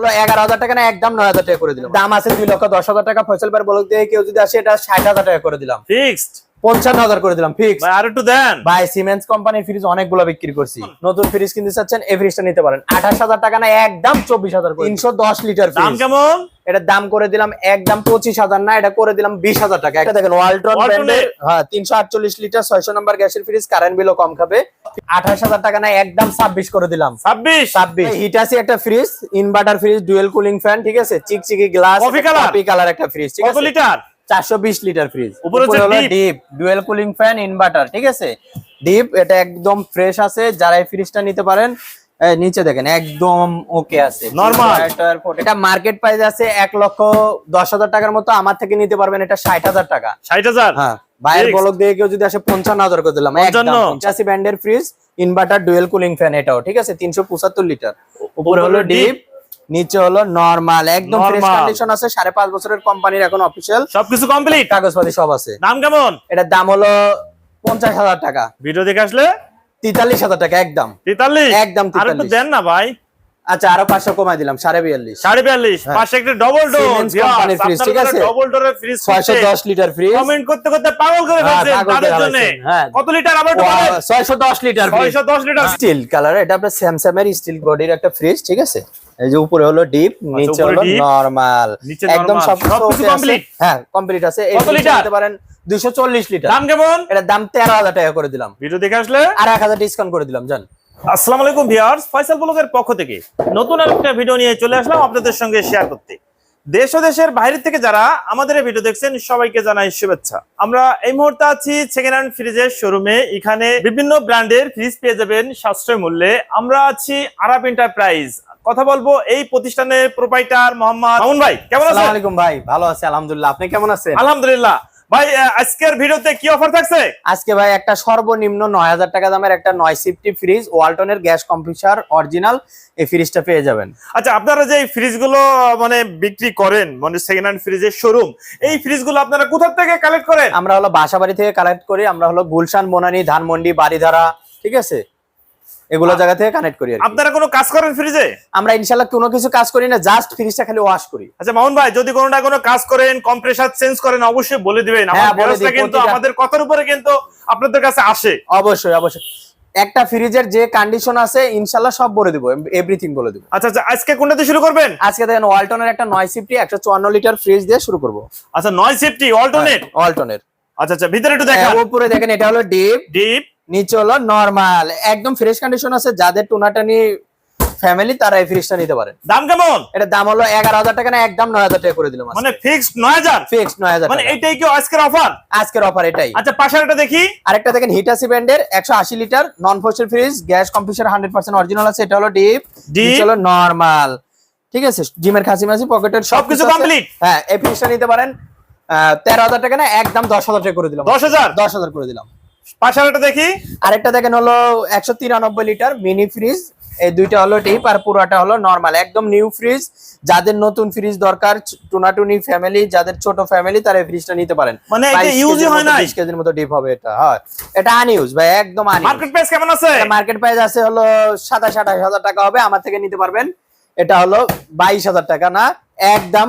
হলো এগারো হাজার টাকা না একদম নয় হাজার টাকা করে দিলাম। দাম আছে দুই লক্ষ দশ হাজার টাকা ফসল বার বলতে কেউ যদি আসে এটা ষাট হাজার টাকা করে দিলাম। ফিক্সড পঞ্চান্ন হাজার করে দিলাম ফিক্স আর একটু দেন। ভাই সিমেন্স কোম্পানির ফ্রিজ অনেকগুলো বিক্রি করছি। নতুন ফ্রিজ কিনতে চাচ্ছেন এই ফ্রিজটা নিতে পারেন। আঠাশ হাজার টাকা না একদম চব্বিশ হাজার তিনশো দশ লিটার দাম কেমন? এটার দাম করে দিলাম একদম পঁচিশ হাজার না এটা করে দিলাম বিশ হাজার টাকা। একটা দেখেন ওয়ালটন ব্র্যান্ডের হ্যাঁ তিনশো আটচল্লিশ লিটার ছয়শো নম্বর গ্যাসের ফ্রিজ কারেন্ট বিলও কম খাবে। আঠাশ হাজার টাকা না একদম ছাব্বিশ করে দিলাম। ছাব্বিশ? ছাব্বিশ। হিটাসি একটা fridge inverter fridge dual cooling fan ঠিক আছে? চিকচিকি গ্লাস কালার একটা ফ্রিজ ঠিক আছে? লিটার? চারশো বিশ লিটার ফ্রিজ উপরে হচ্ছে deep dual cooling fan inverter ঠিক আছে? ডিপ এটা একদম ফ্রেশ আছে যারা এই ফ্রিজটা নিতে পারেন নিচে দেখেন একদম ওকে আছে। পর- এটা মার্কেট প্রাইস আছে এক লক্ষ দশ হাজার টাকার মতো আমার থেকে নিতে পারবেন এটা ষাট হাজার টাকা। ষাট হাজার? হ্যাঁ বাইরের বলক দিয়ে কেউ যদি আসে পঞ্চান্ন হাজার করে দিলাম একদম 55 পঞ্চাশি ব্র্যান্ডের fridge inverter dual cooling fan এটাও ঠিক আছে? তিনশো পঁচাত্তর লিটার উপরে হলো ডিপ নিচে হলো নরমাল একদম ফ্রেশ কন্ডিশন আছে সাড়ে পাঁচ বছরের কোম্পানির এখন অফিসিয়াল সবকিছু কমপ্লিট কাগজপাতি সব আছে। দাম কেমন? এটার দাম হলো পঞ্চাশ হাজার টাকা। ভিডিও দেখে আসলে? তেতাল্লিশ হাজার টাকা একদম। তেতাল্লিশ? একদম আর একটু 43 দেন না ভাই। আচ্ছা আরও পাঁচশো কমাই দিলাম সাড়ে বিয়াল্লিশ। সাড়ে বিয়াল্লিশ হ্যাঁ। পাশে একটা ডবল ডোর fridge, ঠিক আছে? ডবল ডোরের ফ্রিজ ছয়শো দশ লিটার ফ্রিজ কমেন্ট করতে করতে পাগল করে হ্যাঁ, তাদের জন্য। হ্যাঁ। কত লিটার আবার ছয়শো দশ লিটার ছয়শো দশ লিটার স্টিল কালার এটা আপনার স্যামসাং এর স্টিল বডির একটা ফ্রিজ ঠিক আছে? এই যে উপরে হলো ডিপ নিচে আচ্ছা, হলো deep, নরমাল একদম সব সবকিছু complete? হ্যাঁ কমপ্লিট আছে। এই কত লিটার? নিতে পারেন দুইশো চল্লিশ লিটার। দাম কেমন? এটার দাম তেরো হাজার টাকা করে দিলাম। ভিডিও দেখে আসলে? আর এক হাজার ডিসকাউন্ট করে দিলাম জান। আসসালামু আলাইকুম ভিউয়ার্স ফয়সাল ব্লগের পক্ষ থেকে নতুন ভিডিও নিয়ে চলে আসলাম আপনাদের সঙ্গে শেয়ার করতে। দেশ ও দেশের বাইরে থেকে যারা আমাদের এই ভিডিও দেখছেন সবাইকে জানাই শুভেচ্ছা। আমরা এই মুহূর্তে আছি সেকেন্ড হ্যান্ড ফ্রিজের শোরুমে এখানে বিভিন্ন ব্র্যান্ডের ফ্রিজ পেয়ে যাবেন সাশ্রয় মূল্যে। আমরা আছি আরাব এন্টারপ্রাইজ কথা বলব এই প্রতিষ্ঠানের প্রোপাইটার মোহাম্মদ মামুন ভাই। কেমন আছেন? ভাই ভালো আছে আলহামদুলিল্লাহ। আপনি কেমন আছেন? আলহামদুলিল্লাহ। ভাই আজকের ভিডিওতে কি অফার থাকছে? আজকে ভাই একটা সর্বনিম্ন নয় হাজার টাকা দামের একটা নয় সিফটি ফ্রিজ ওয়ালটনের গ্যাস কম্পিউটার অরিজিনাল এই ফ্রিজটা পেয়ে যাবেন। আচ্ছা আপনারা যে ফ্রিজগুলো মানে বিক্রি করেন মানে সেকেন্ড হ্যান্ড ফ্রিজের শোরুম এই ফ্রিজগুলো আপনারা কোথা থেকে কালেক্ট করেন? আমরা হলো বাসাবাড়ি থেকে কালেক্ট করি আমরা হলো গুলশান বনানী ধানমন্ডি বাড়িধারা ঠিক আছে? এগুলো জায়গা থেকে কানেক্ট করি আপনারা কোনো কাজ করেন ফ্রিজে আমরা ইনশাল্লাহ কোনো কিছু কাজ করি না জাস্ট ফ্রিজটা খালি ওয়াশ করি। আচ্ছা মামুন ভাই যদি কোনো না কোনো কাজ করেন কম্প্রেসার চেঞ্জ করেন অবশ্যই বলে দিবেন। হ্যাঁ, ব্যবস্থা কিন্তু আমাদের কথার উপরে কিন্তু আপনাদের কাছে আসে। অবশ্যই অবশ্যই। একটা ফ্রিজের যে কন্ডিশন আছে ইনশাল্লাহ সব বলে দিব এভরিথিং বলে দিব। আচ্ছা আচ্ছা আজকে কোনটাতে শুরু করবেন? আজকে দেখেন ওয়ালটনের একটা নয় সিফটি একশো চুয়ান্ন লিটার ফ্রিজ দিয়ে শুরু করব। আচ্ছা নয় সেফটি ওয়ালটনের আচ্ছা আচ্ছা ভিতরে একটু দেখেন। উপরে দেখেন এটা হলো ডিপ ডিপ নিচে হলো নরমাল একদম ফ্রেশ কন্ডিশন আছে যাদের টুনাটানি ফ্যামিলি তারা এই ফ্রিজটা নিতে পারেন দাম কেমন? এটা দাম হলো এগারো হাজার টাকা না একদম নয় হাজার টাকা করে দিলাম মানে ফিক্সড নয় হাজার? ফিক্সড নয় হাজার মানে টাকা। এইটাই কি আজকের অফার আজকের অফার এটাই। আচ্ছা পাশের একটা দেখি। আরেকটা দেখেন হিটাসি ব্র্যান্ডের একশো আশি litre non frosted fridge gas computer hundred percent original আছে এটা হলো ডিপ। হলো নরমাল ঠিক আছে জিমের খাসি মাসি পকেটের সবকিছু complete? হ্যাঁ এই ফ্রিজটা নিতে পারেন তেরো হাজার টাকা না একদম দশ হাজার টাকা করে দিলাম। দশ হাজার? দশ হাজার করে দিলাম। পাশের একটা দেখি। আরেকটা দেখেন হলো একশো তিরানব্বই লিটার মিনি ফ্রিজ এই দুইটা হলো ডিপ আর পুরোটা হলো নর্মাল একদম নিউ ফ্রিজ যাদের নতুন ফ্রিজ দরকার টুনাটুনি ফ্যামিলি যাদের ছোট ফ্যামিলি তারা এই ফ্রিজটা নিতে পারেন। মানে এটা ইউজই হয় না নাই? 20 কেজির মতো ডিপ হবে এটা হয়। এটা আনইউজ ভাই একদম আনইউজ মার্কেট প্রাইস কেমন আছে? মার্কেট প্রাইস আছে হলো সাতাশ আঠাশ হাজার টাকা হবে আমার থেকে নিতে পারবেন। এটা হলো বাইশ হাজার টাকা না একদম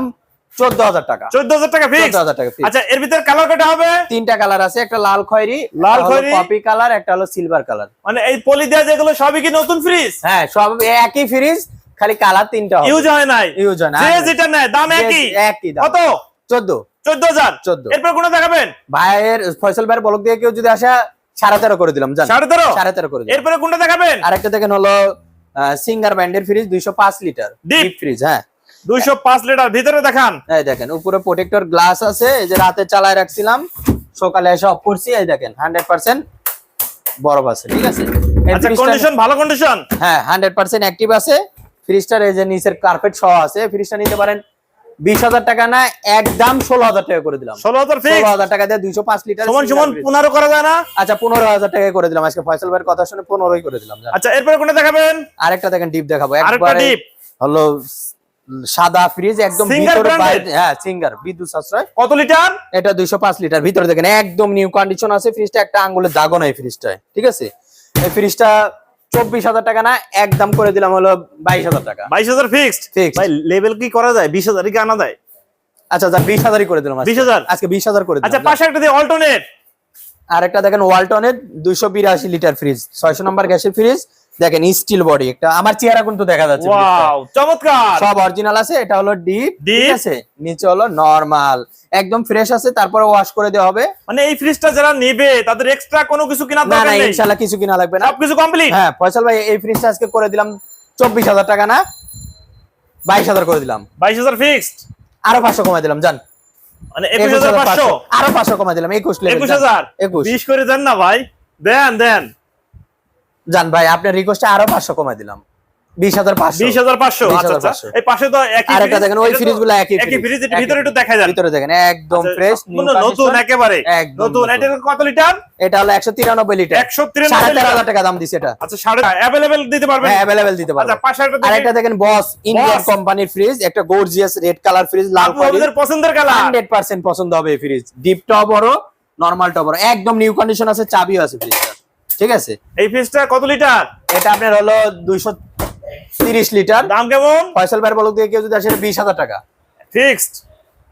চোদ্দ হাজার টাকা চোদ্দ হাজার টাকা ফিক্স টাকা। আচ্ছা এর ভিতরে কালার হবে? তিনটা কালার আছে একটা লাল খয়েরি লাল খয়েরি। কালার একটা হলো সিলভার কালার মানে এই পলি দেওয়া যেগুলো সবই কি নতুন ফ্রিজ হ্যাঁ সব একই ফ্রিজ খালি কালার তিনটা হবে। ইউজ হয় নাই? ইউজ হয় না। যে যেটা নেয় দাম একই? একই দাম। কত? চোদ্দ। চোদ্দ। হাজার 14 এরপর দেখাবেন? ভাইয়ের ফয়সাল ভাইয়ের বলক দিয়ে কেউ যদি আসা সাড়ে তেরো করে দিলাম জান। করে দিলাম। এরপরে কোনটা দেখাবেন? আরেকটা দেখেন হলো সিঙ্গার ব্র্যান্ডের ফ্রিজ দুইশো পাঁচ লিটার ডিপ ফ্রিজ হ্যাঁ। দুইশো পাঁচ লিটার। ভিতরে দেখান। এই দেখেন উপরে প্রোটেক্টর গ্লাস আছে এই যে রাতে চালায় রাখছিলাম সকালে এসে অফ করছি এই দেখেন হান্ড্রেড পার্সেন্ট বরফ আছে ঠিক আছে? আচ্ছা কন্ডিশন ভালো কন্ডিশন হ্যাঁ হান্ড্রেড পার্সেন্ট অ্যাক্টিভ আছে। ফ্রিজটার এই যে নিচের কার্পেট সহ আছে ফ্রিজটা নিতে পারেন বিশ হাজার টাকা না একদম ষোলো হাজার টাকা করে দিলাম। ষোলো হাজার ষোলো হাজার টাকা দিয়ে দুইশো পাঁচ লিটার সমান সমান পনেরো করা যায় না? আচ্ছা পনেরো হাজার টাকা করে দিলাম আজকে ফয়সাল ভাইয়ের কথা শুনে পনেরোই করে দিলাম আচ্ছা এরপরে কোনটা দেখাবেন? আরেকটা দেখেন ডিপ দেখাবো একবারে ডিপ। হলো সাদা ফ্রিজ একদম হ্যাঁ সিঙ্গার বিদ্যুৎ সাশ্রয়। কত লিটার এটা দুইশো পাঁচ লিটার ভিতরে দেখেন একদম নিউ কন্ডিশন আছে। ফ্রিজটা একটা আঙ্গুলের দাগও নাই ফ্রিজটায় ঠিক আছে? এই ফ্রিজটা চব্বিশ হাজার টাকা না একদম করে দিলাম হলো বাইশ হাজার টাকা। বাইশ হাজার ফিক্সড Fixed। ভাই লেভেল কি করা যায়? বিশ হাজার কি আনা যায়? আচ্ছা আচ্ছা বিশ হাজারই করে দিলাম আজকে। 20,000? আজকে বিশ হাজার করে আচ্ছা পাশে একটা দিয়ে অল্টারনেট আর একটা দেখেন ওয়ালটনের দুইশো বিরাশি লিটার ফ্রিজ ছয়শো নম্বর গ্যাসের ফ্রিজ দেখেন স্টিল বডি একটা আমার চেহারা কিন্তু দেখা যাচ্ছে ওয়াও চমৎকার! সব অরিজিনাল আছে এটা হলো ডিপ ঠিক আছে? নিচে হলো নরমাল একদম ফ্রেশ আছে তারপরে ওয়াশ করে দেওয়া হবে। মানে এই ফ্রিজটা যারা নেবে তাদের এক্সট্রা কোনো কিছু কেনার না না দরকার নেই? ইনশাল্লাহ কিছু কিনা লাগবে না। সবকিছু কমপ্লিট হ্যাঁ ফয়সাল ভাই এই ফ্রিজটা আজকে করে দিলাম চব্বিশ হাজার টাকা না? বাইশ হাজার করে দিলাম। বাইশ হাজার ফিক্সড আরও পাঁচশো কমাই দিলাম জান। মানে একুশ হাজার পাঁচশো? আরও পাঁচশো কমাই দিলাম একুশ level, একুশ যান। হাজার? একুশ। বিশ করে দেন না ভাই। দেন দেন। জান ভাই আপনার রিকোয়েস্টে আরও পাঁচশো কমাই দিলাম। বিশ হাজার পাঁচশো। বিশ হাজার পাঁচশো? আচ্ছা আচ্ছা। 20,500 এই পাশে তো একই আর দেখেন ওই ফ্রিজগুলো একই একই ফ্রিজ ভিতরে একটু দেখা যান। ভিতরে দেখেন একদম আচ্ছা, ফ্রেশ নতুন একেবারে। নতুন নতুন। এটা কত লিটার? এটা হলো একশো তিরানব্বই লিটার। একশো তিরানব্বই হাজার টাকা দাম দিছে এটা। আচ্ছা সাড়ে অ্যাভেলেবেল দিতে পারবেন? হ্যাঁ অ্যাভেলেবেল দিতে পাশে একটা আর দেখি একটা দেখেন বস ইন্ডিয়ান কোম্পানির ফ্রিজ একটা গর্জিয়াস রেড কালার ফ্রিজ লাল আপনাদের পছন্দের কালার হান্ড্রেড পার্সেন্ট পছন্দ হবে এই ফ্রিজ ডিপটাও বড় নর্মালটাও বড়। একদম নিউ কন্ডিশন আছে চাবিও আছে ফ্রিজটা ঠিক আছে? এই ফ্রিজটা কত লিটার? এটা আপনার হলো দুইশো তিরিশ লিটার। দাম কেমন? ফয়সাল ভাইয়ের বলক দিয়ে কেউ যদি আসে বিশ হাজার টাকা। ফিক্সড?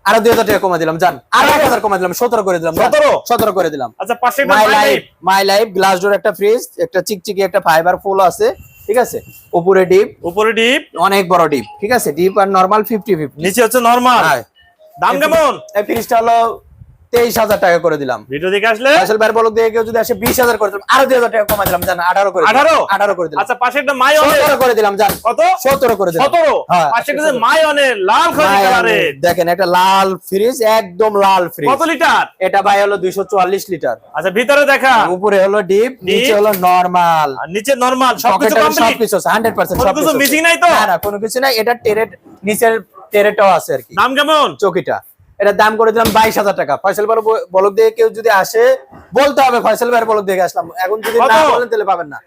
আরও দুই হাজার টাকা কমা দিলাম জান। আরও এক হাজার কমা দিলাম সতেরো করে দিলাম 17? সতেরো? করে দিলাম। আচ্ছা পাশে my life my life glass door একটা ফ্রিজ একটা চিকচিকি একটা ফাইবার ফুল আছে ঠিক আছে? উপরে ডিপ উপরে ডিপ অনেক বড় ডিপ ঠিক আছে? ডিপ আর নরমাল ফিফটি ফিফটি নিচে হচ্ছে নরমাল দাম কেমন? এই ফ্রিজটা হলো তেইশ হাজার টাকা করে দিলাম। ভিডিও দেখে আসলে? ফয়সাল ভাইয়ের বলক দিয়ে কেউ যদি আসে বিশ হাজার করে দিলাম আরও দুই হাজার টাকা কমা দিলাম জান আঠারো করে দিলাম। 18? আঠারো করে দিলাম। আচ্ছা পাশে একটা মাই সতেরো করে দিলাম জান। কত? সতেরো করে দিলাম। সতেরো? হ্যাঁ, পাশে একটা মাই লাল। দেখেন একটা লাল ফ্রিজ একদম লাল ফ্রিজ। কত লিটার? এটা ভাই হলো দুইশো চুয়াল্লিশ লিটার। আচ্ছা ভিতরে দেখা। উপরে হলো ডিপ নিচে হলো নরমাল। নিচে নরমাল সবকিছু সবকিছু হান্ড্রেড পার্সেন্ট কোনো কিছু নাই তো? না কোনো কিছু নাই এটা টেরেট নিচের টেরেটাও আছে আর কি। নাম কেমন? চকিটা। এটা দাম করে দিলাম বাইশ হাজার টাকা। ফয়সাল ভাই বলক দিয়ে কেউ যদি আসে বলতে হবে ফয়সাল ভাইয়ের বলক দিয়ে আসলাম। এখন যদি? না বলেন তাহলে পাবেন না।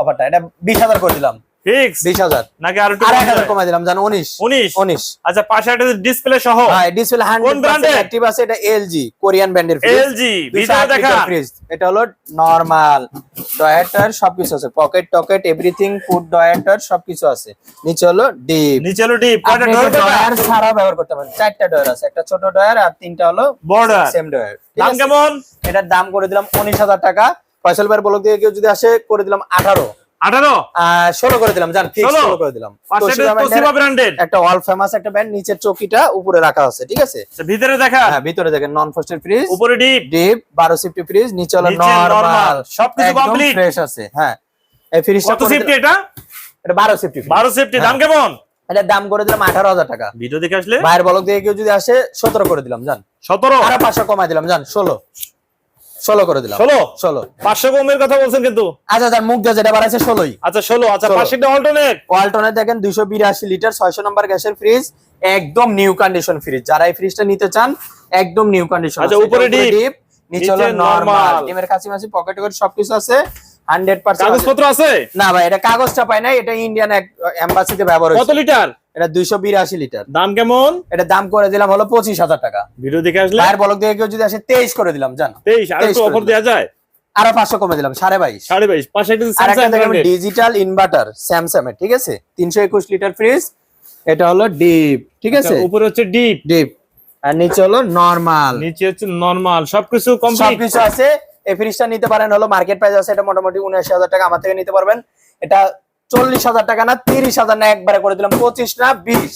অফারটা এটা বিশ হাজার করে দিলাম। ফিক্স? বিশ হাজার। নাকি আর একটু আর এক কম হাজার যাবে? কমাই দিলাম জানো উনিশ। উনিশ? উনিশ। আচ্ছা পাশে একটা ডিসপ্লে সহ? হ্যাঁ ডিসপ্লে হান্ড্রেড brand এর? অ্যাক্টিভ আছে এটা এলজি কোরিয়ান ব্র্যান্ডের এলজি ভিতরে দেখা। ফ্রিজ এটা হলো নরমাল ডয়াটার সবকিছু আছে। পকেট টকেট এভরিথিং ফুড ডয়াটার সবকিছু আছে। নিচে হলো ডিপ নিচে হলো ডিপ কয়টা ডয়ার ছাড়া ব্যবহার করতে পারেন। চারটা ডয়ার আছে। একটা ছোট ডয়ার আর তিনটা হলো বর্ডার সেম ডয়ার দাম কেমন? এটার দাম করে দিলাম উনিশ হাজার টাকা। ফয়সাল ভাইয়ের দিয়ে কেউ যদি আসে করে দিলাম আঠারো। আঠারো? ষোলো করে দিলাম জান ষোলো? করে দিলাম। একটা brand এর তোশিবা ব্র্যান্ডেড একটা অল ফেমাস একটা ব্র্যান্ড নিচের চকিটা উপরে রাখা আছে ঠিক আছে? ভিতরে দেখা। হ্যাঁ ভিতরে দেখেন নন ফ্রস্টেড ফ্রিজ উপরে ডিপ ডিপ বারো সিফটি ফ্রিজ নিচে হলো নিচে সবকিছু complete। ফ্রেশ আছে হ্যাঁ। এই ফ্রিজটা কত সিফটি এটা? এটা বারো সিফটি বারো সিফটি দাম কেমন? এটার দাম করে দিলাম আঠারো হাজার টাকা। ভিডিও দেখে আসলে? ভাইয়ের বলক দিয়ে কেউ যদি আসে সতেরো করে দিলাম জান। সতেরো? আরও পাঁচশো কমাই দিলাম জান ষোলো। ষোলো করে দিলাম। ষোলো? ষোলো। পাঁচশো কমের কথা বলছেন কিন্তু। আচ্ছা মুখ দিয়ে যেটা বাড়াইছে ষোলোই। আচ্ছা ষোলো। আচ্ছা ষোলো। পাশে একটা অল্টারনেট ওয়ালটনে দেখেন দুইশো বিরাশি লিটার ছয়শো নম্বর গ্যাসের ফ্রিজ একদম নিউ কন্ডিশন ফ্রিজ যারা এই ফ্রিজটা নিতে চান একদম নিউ কন্ডিশন আচ্ছা, উপরে deep, নিচে হলো নরমাল। ডিমের কাছে মাছি পকেট করে সবকিছু আছে। হান্ড্রেড পার্সেন্ট কাগজপত্র আছে। না ভাই এটা কাগজটা পাই নাই এটা ইন্ডিয়ান এম্বাসিতে ব্যবহার কত লিটার? এটা দুইশো বিরাশি লিটার। দাম কেমন? এটা দাম করে দিলাম হলো পঁচিশ হাজার টাকা। ভিডিও দেখে আসলে? ভাইয়ের বলক দিয়ে কেউ যদি আসে তেইশ করে দিলাম জান। তেইশ আর একটু 23 করে অফার দেওয়া যায়? আরও পাঁচশো কমে দিলাম সাড়ে বাইশ। সাড়ে বাইশ পাশে আর ডিজিটাল ইনভার্টার স্যামসাং এর ঠিক আছে? তিনশো একুশ লিটার ফ্রিজ এটা হলো ডিপ ঠিক আছে? আচ্ছা, উপরে হচ্ছে ডিপ ডিপ আর নিচে হলো নরমাল নিচে হচ্ছে নরমাল সবকিছু কমপ্লিট সবকিছু আছে। এই ফ্রিজটা নিতে পারেন হলো মার্কেট প্রাইস আছে এটা মোটামুটি উনআশি হাজার টাকা আমার থেকে নিতে পারবেন। এটা চল্লিশ হাজার টাকা না তিরিশ হাজার না একবারে করে দিলাম পঁচিশ না বিশ।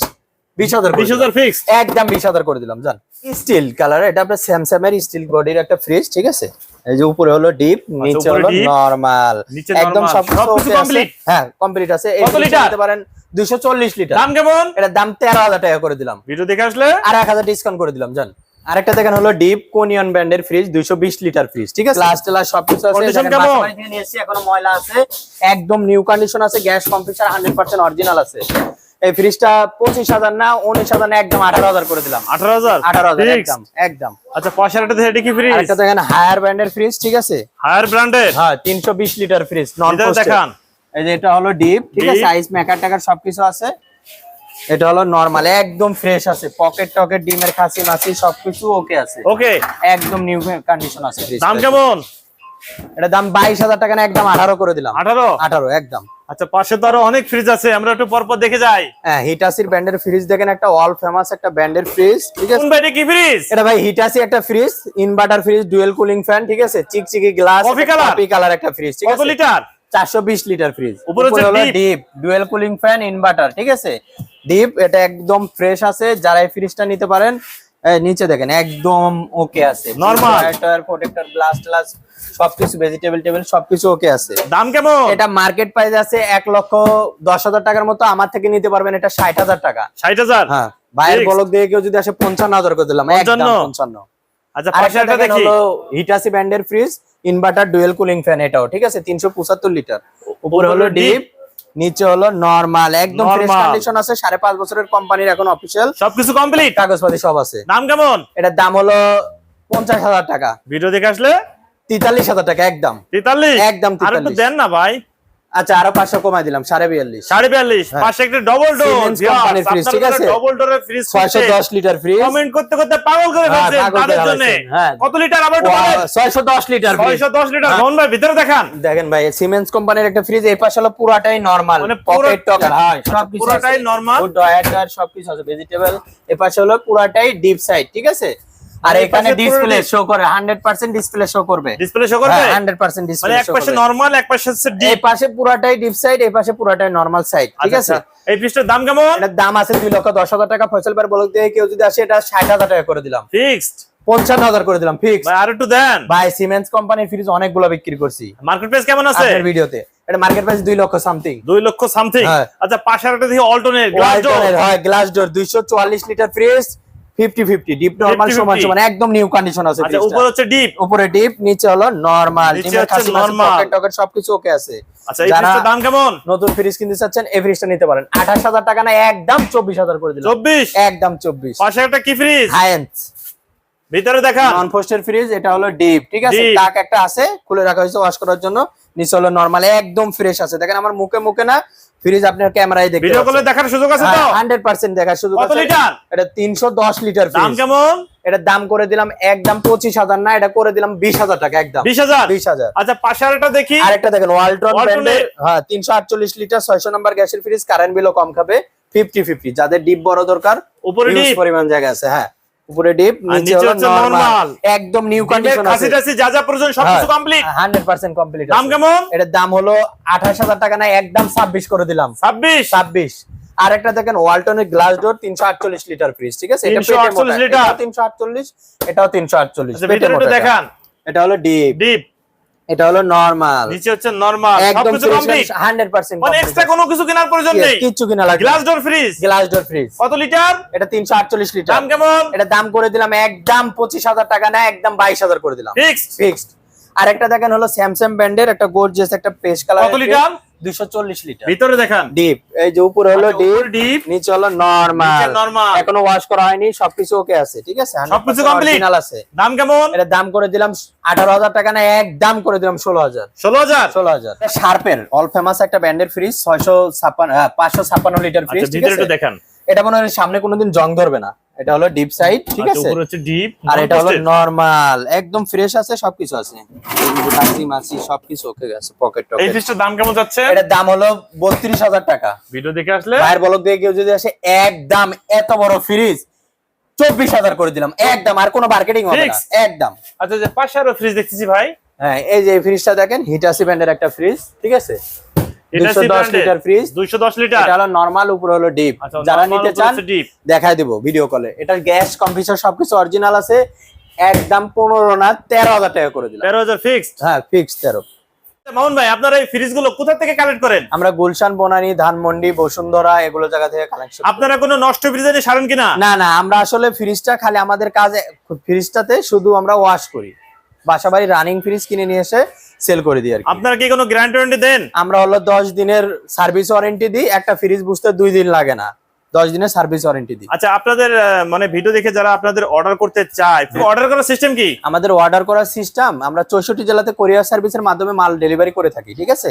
বিশ হাজার বিশ হাজার ফিক্স একদম বিশ হাজার করে দিলাম জান। স্টিল কালার এটা আপনার স্যামসাং এর স্টিল বডির একটা ফ্রিজ ঠিক আছে? এই যে উপরে হলো ডিপ নিচে আচ্ছা, হলো নরমাল একদম সব হ্যাঁ কমপ্লিট আছে। কত লিটার? নিতে পারেন দুইশো চল্লিশ লিটার দাম কেমন? এটার দাম তেরো হাজার টাকা করে দিলাম। ভিডিও দেখে আসলে? আর এক হাজার ডিসকাউন্ট করে দিলাম জান। আরেকটা দেখেন হলো ডিপ কোনিয়ন ব্র্যান্ডের ফ্রিজ দুইশো বিশ লিটার ফ্রিজ ঠিক আছে? গ্লাস টেলাস সবকিছু আছে। দেখেন থেকে এখনও ময়লা আছে। একদম নিউ কন্ডিশন আছে gas computer hundred percent original আছে। এই ফ্রিজটা পঁচিশ হাজার না উনিশ হাজার না একদম আঠারো হাজার করে দিলাম। আঠারো হাজার? আঠারো হাজার Fixed? একদম একদম। আচ্ছা দেখে এটা কি ফ্রিজ আরেকটা দেখেন হায়ার ব্র্যান্ডের ফ্রিজ ঠিক আছে? হায়ার ব্র্যান্ডের হ্যাঁ তিনশো বিশ লিটার ফ্রিজ নন ভিতরে দেখান। এই যে এটা হলো ডিপ ঠিক আছে। আইস মেকার টাকার সবকিছু আছে। এটা হলো নরমাল একদম ফ্রেশ আছে। পকেট টকেট ডিমের খাসি মাছি সবকিছু ওকে আছে। ওকে একদম নিউ কন্ডিশন আছে। দাম কেমন? এটা দাম বাইশ হাজার টাকা না একদম আঠারো করে দিলাম। আঠারো? আঠারো একদম। আচ্ছা পাশে তো আরও অনেক ফ্রিজ আছে আমরা একটু পরপর দেখে যাই। হ্যাঁ হিটাসির ব্র্যান্ডের ফ্রিজ দেখেন একটা অল ফেমাস একটা ব্র্যান্ডের ফ্রিজ ঠিক আছে? কোন বাইরে কি ফ্রিজ এটা ভাই হিটাসি একটা fridge inverter fridge dual cooling fan ঠিক আছে? চিকচিকি glass Coffee color? Coffee colour একটা ফ্রিজ ঠিক আছে? কত লিটার চারশো বিশ লিটার ফ্রিজ উপরে। Deep dual cooling fan inverter ঠিক আছে? ডিপ এটা একদম ফ্রেশ আছে যারা এই ফ্রিজটা নিতে পারেন নিচে দেখেন একদম ওকে আছে। Normal। প্রোটেক্টর গ্লাস গ্লাস সবকিছু ভেজিটেবল টেবিল সবকিছু ওকে আছে। দাম কেমন? এটা মার্কেট প্রাইস আছে এক লক্ষ দশ হাজার টাকার মতো আমার থেকে নিতে পারবেন এটা ষাট হাজার টাকা। হাজার? হ্যাঁ ভাইয়ের বলক দিয়ে কেউ যদি আসে পঞ্চান্ন হাজার করে দিলাম একদম 55? আচ্ছা পাশে দেখি। হিটাসি ব্র্যান্ডের fridge inverter dual cooling fan এটাও ঠিক আছে? তিনশো পঁচাত্তর লিটার উপরে হলো ডিপ নিচে হলো নরমাল একদম ফ্রেশ কন্ডিশন আছে সাড়ে পাঁচ বছরের কোম্পানির এখন অফিসিয়াল সবকিছু কমপ্লিট কাগজপাতি সব আছে। নাম কেমন? এটার দাম হলো পঞ্চাশ হাজার টাকা। ভিডিও দেখে আসলে? তেতাল্লিশ হাজার টাকা একদম। তেতাল্লিশ? একদম আর একটু 43 দেন না ভাই। আচ্ছা আরও পাঁচশো কমাই দিলাম সাড়ে বিয়াল্লিশ সাড়ে বিয়াল্লিশ হ্যাঁ। পাশে একটা ডবল ডোর ঠিক আছে? ডবল ডোরের ফ্রিজ ছয়শো দশ লিটার ফ্রিজ কমেন্ট করতে করতে পাগল করে হ্যাঁ, হ্যাঁ। কত লিটার আবার ছয়শো দশ লিটার ফ্রিজ 610 লিটার। মোহন ভাই ভিতরে দেখান দেখেন ভাই সিমেন্স কোম্পানির একটা ফ্রিজ এই পাশে হলো পুরাটাই নরমাল মানে পকেট টকার হয় সবকিছু পুরোটাই normal? ডয়ার সবকিছু আছে ভেজিটেবল এই পাশে হলো পুরাটাই ডিপ সাইড ঠিক আছে আর এখানে ডিসপ্লে শো করে 100% ডিসপ্লে শো করবে। ডিসপ্লে শো করবে? 100% মানে এক পাশে নরমাল এক পাশে হচ্ছে এই পাশে পুরাটাই ডিপ সাইড এই পাশে পুরাটাই নরমাল সাইড ঠিক আছে? এই ফ্রিজটার দাম কেমন? এটার দাম আছে দুই লক্ষ দশ হাজার টাকা। বলক দিয়ে কেউ যদি আসে এটা ষাট হাজার টাকা করে দিলাম। ফিক্সড পঞ্চান্ন হাজার করে দিলাম ফিক্স আর একটু দেন। ভাই সিমেন্স কোম্পানির ফ্রিজ অনেকগুলো বিক্রি করছি। মার্কেট প্রাইস কেমন আছে? আপনার ভিডিওতে এটা market price lakh something lakh something হ্যাঁ। আচ্ছা পাশে আর একটা দেখি অল্টনের গ্লাস ডোর ওয়ালটনের হয় glass door 244 litre fridge 50 50 deep normal 50-50 সমান সমান একদম নিউ কন্ডিশন আছে আচ্ছা ফ্রিজটা। হচ্ছে ডিপ উপরে ডিপ নিচে হলো নরমাল নিচে হচ্ছে normal। পকেট টকেট সবকিছু ওকে আছে। আচ্ছা এই ফ্রিজটার দাম কেমন? নতুন ফ্রিজ কিনতে চাচ্ছেন এই ফ্রিজটা নিতে পারেন। 28000 টাকা না একদম 24000 করে দিলাম। একদম 24 পাশে একটা কি ফ্রিজ ভিতরে নন ফোস্টের ফ্রিজ এটা হলো ডিপ ঠিক আছে। টাক একটা আছে খুলে রাখা হয়েছে ওয়াশ করার জন্য। নিচে হলো নরমাল একদম ফ্রেশ আছে। দেখেন আমার মুখে মুখে না ফ্রিজ আপনার ক্যামেরায় দেখতে ভিডিও কলে দেখার সুযোগ আছে তো? হান্ড্রেড পার্সেন্ট দেখার সুযোগ আছে। কত লিটার? এটা তিনশো দশ লিটার দাম কেমন? এটার দাম করে দিলাম একদম পঁচিশ হাজার না এটা করে দিলাম বিশ হাজার টাকা একদম। বিশ হাজার? বিশ হাজার। আচ্ছা পাশে একটা দেখি। আরেকটা দেখেন ওয়ালটন ব্র্যান্ডের হ্যাঁ তিনশো আটচল্লিশ লিটার ছয়শো নাম্বার গ্যাসের ফ্রিজ কারেন্ট বিলও কম খাবে ফিফটি ফিফটি যাদের ডিপ বড় দরকার উপরে ডিপ পরিমাণ জায়গা আছে হ্যাঁ। উপরে ডিপ নিচে হলো নরমাল একদম নিউ কন্ডিশন কাছে আছে। টাছে যা যা প্রয়োজন সবকিছু কমপ্লিট হান্ড্রেড পার্সেন্ট কমপ্লিট দাম কেমন? এটার দাম হলো আঠাশ হাজার টাকা না একদম ছাব্বিশ করে দিলাম। ছাব্বিশ? ছাব্বিশ। আর একটা দেখেন ওয়ালটনের গ্লাস ডোর তিনশো আটচল্লিশ লিটার ফ্রিজ ঠিক আছে? 348 লিটার। তিনশো আটচল্লিশ এটাও তিনশো আটচল্লিশ আচ্ছা ভিতরে দেখান। এটা হলো ডিপ ডিপ এটা হলো নরমাল নিচে হচ্ছে নরমাল সবকিছু কমপ্লিট হান্ড্রেড পার্সেন্ট মানে এক্সট্রা কোনো কিছু কেনার প্রয়োজন নেই। কিচ্ছু কিনা লাগবে glass door fridge glass door fridge কত লিটার এটা তিনশো আটচল্লিশ লিটার দাম কেমন? এটা দাম করে দিলাম একদম পঁচিশ হাজার টাকা না একদম বাইশ হাজার করে দিলাম। ফিক্সড ফিক্সড আর একটা দেখেন হলো স্যামসাং ব্র্যান্ডের একটা গর্জিয়াস একটা পেস্ট কালার কত লিটার? দুশো চল্লিশ লিটার। ভিতরে দেখান। ডিপ এই যে উপরে হলো আচ্ছা, ডিপ নিচে হলো নরমাল। এখনও ওয়াশ করা হয়নি সবকিছু ওকে আছে ঠিক আছে? সবকিছু complete? আছে। দাম কেমন? এটা দাম করে দিলাম আঠারো হাজার টাকা না এক দাম করে দিলাম ষোলো হাজার। ষোলো হাজার? ষোলো হাজার। শার্পের অল ফেমাস একটা ব্র্যান্ডের ফ্রিজ ছয়শো ছাপ্পান্ন পাঁচশো ছাপ্পান্ন লিটার ফ্রিজ আচ্ছা ঠিক ভিতরে একটু দেখান। এটা মনে হয় সামনে কোনোদিন জং ধরবে না। এটা হলো ডিপ সাইড ঠিক আচ্ছা, আছে? উপরে হচ্ছে ডিপ আর এটা হলো নরমাল একদম ফ্রেশ আছে সবকিছু আছে। কাশি মাছি সবকিছু ওকে আছে পকেট এই টকেট দাম কেমন যাচ্ছে? এটার দাম হলো বত্রিশ হাজার টাকা। ভিডিও দেখে আসলে? ভাইয়ের বলক দিয়ে কেউ যদি আসে একদম এত বড় ফ্রিজ চব্বিশ হাজার করে দিলাম। একদম আর কোনো মার্কেটিং হবে না। একদম। আচ্ছা যে পাশে আরও ফ্রিজ দেখতেছি ভাই। হ্যাঁ এই যে ফ্রিজটা দেখেন হিটাসি ব্র্যান্ডের একটা ফ্রিজ ঠিক আছে? এটা 210 লিটার ফ্রিজ দুইশো দশ লিটার। এটা হলো নরমাল উপরে হলো ডিপ আচ্ছা, যারা নিতে চান দেখায় দিব ভিডিও কলে এটার গ্যাস কম্প্রেসর সবকিছু অরিজিনাল আছে। একদম পনেরো না তেরো হাজার টাকা করে দিলাম। ফিক্সড হ্যাঁ মামুন ভাই আপনারা এই কোথা থেকে কালেক্ট করেন? আমরা গুলশান বনানী ধানমন্ডি বসুন্ধরা এগুলো জায়গা থেকে কালেকশন আপনারা কোনো নষ্ট ফ্রিজ এনে সারেন কিনা? না না আমরা আসলে ফ্রিজটা খালি আমাদের কাজে ফ্রিজটাতে শুধু আমরা ওয়াশ করি। বাসাবাড়ি রানিং ফ্রিজ কিনে নিয়ে এসে সেল করে দিই আর আপনারা কি কোনো গ্যারান্টি দেন? আমরা হলো দশ দিনের সার্ভিস ওয়ারেন্টি দিই একটা ফ্রিজ বুঝতে দুই দিন লাগে না। দশ দিনের সার্ভিস ওয়ারেন্টি দিই। আচ্ছা আপনাদের মানে ভিডিও দেখে যারা আপনাদের অর্ডার করতে চায় অর্ডার করার সিস্টেম কি? আমাদের অর্ডার করার সিস্টেম আমরা চৌষট্টি জেলাতে কোরিয়ার সার্ভিসের মাধ্যমে মাল ডেলিভারি করে থাকি ঠিক আছে?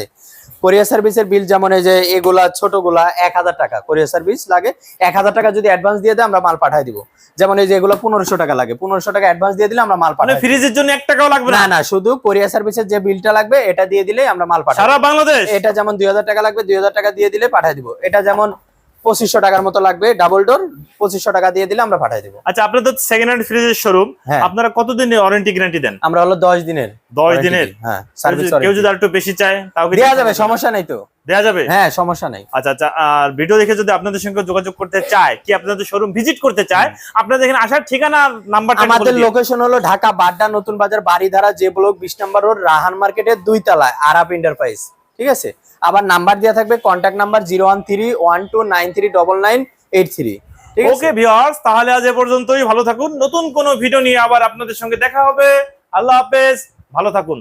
কোরিয়ার সার্ভিসের বিল যেমন এই যে এগুলা ছোটগুলা এক হাজার টাকা। কোরিয়ার সার্ভিস লাগে এক হাজার টাকা যদি অ্যাডভান্স দিয়ে দেয় আমরা মাল পাঠাই দিব। যেমন এই যে এগুলো পনেরোশো টাকা লাগে। পনেরোশো টাকা অ্যাডভান্স দিয়ে দিলে আমরা মাল মানে পাঠাই ফ্রিজের জন্য এক টাকাও লাগবে না? না শুধু কোরিয়ার সার্ভিসের যে বিলটা লাগবে এটা দিয়ে দিলে আমরা মাল পাঠাই সারা বাংলাদেশ? এটা যেমন দুই হাজার টাকা লাগবে দুই হাজার টাকা দিয়ে দিলে পাঠাই দিব। এটা যেমন পঁচিশশো টাকার মতো লাগবে ডাবল ডোর পঁচিশশো টাকা দিয়ে দিলে আমরা পাঠাই দিব। আচ্ছা আপনাদের সেকেন্ড হ্যান্ড ফ্রিজের শোরুম হ্যাঁ। আপনারা কতদিনের ওয়ারেন্টি গ্যারান্টি দেন? আমরা হলো দশ দিনের দশ দিনের? হ্যাঁ সার্ভিস কেউ যদি একটু বেশি চায় তাও দেওয়া যাবে সমস্যা নেই তো। দেওয়া যাবে? হ্যাঁ সমস্যা নেই। আচ্ছা আচ্ছা আর ভিডিও দেখে যদি আপনাদের সঙ্গে যোগাযোগ করতে চায় কি আপনাদের শোরুম ভিজিট করতে চায় আপনাদের এখানে আসার ঠিকানা আমাদের লোকেশন হলো ঢাকা বাড্ডা নতুন বাজার বাড়িধারা যে ব্লক বিশ নম্বর রোড রাহান মার্কেটের দুই তলায় আরাপ এন্টারপ্রাইজ ঠিক আছে? আবার নাম্বার দেওয়া থাকবে contact number zero one three one two nine three double nine eight three. ঠিক আছে? ওকে ভিউয়ার্স তাহলে আজ এ পর্যন্তই ভালো থাকুন। নতুন কোনো ভিডিও নিয়ে আবার আপনাদের সঙ্গে দেখা হবে। আল্লাহ হাফেজ ভালো থাকুন।